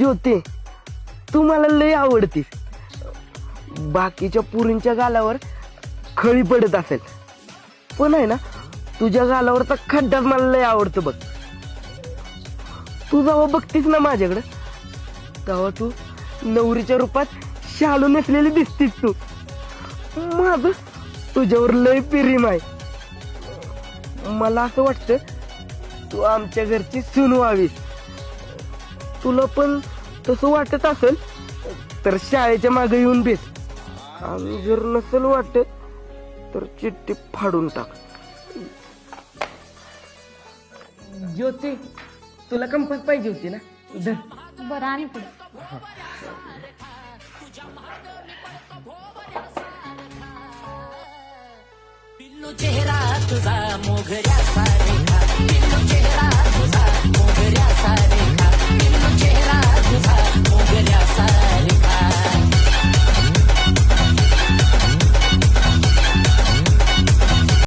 ज्योती तू मला लय आवडतीस. बाकीच्या पुरींच्या गालावर खळी पडत असेल. पण आहे ना तुझ्या गालावरचा खड्डाच मला लय आवडतो बघ. तू जेव्हा बघतीस ना माझ्याकडं तेव्हा तू नवरीच्या रूपात शालू नेसलेली दिसतीस तू. माझ तुझ्यावर लय प्रेम आहे. मला असं वाटतं तू आमच्या घरची सून व्हावीस. तुला पण तसं वाटत असेल तर शाळेच्या मागे येऊन बेस आणि जर नसेल वाटत तर चिठ्ठी फाडून टाक. ज्योती तुला कंपास पाहिजे होती ना? धर. बरं आणि पुढे चेहरा तुझा चेहरा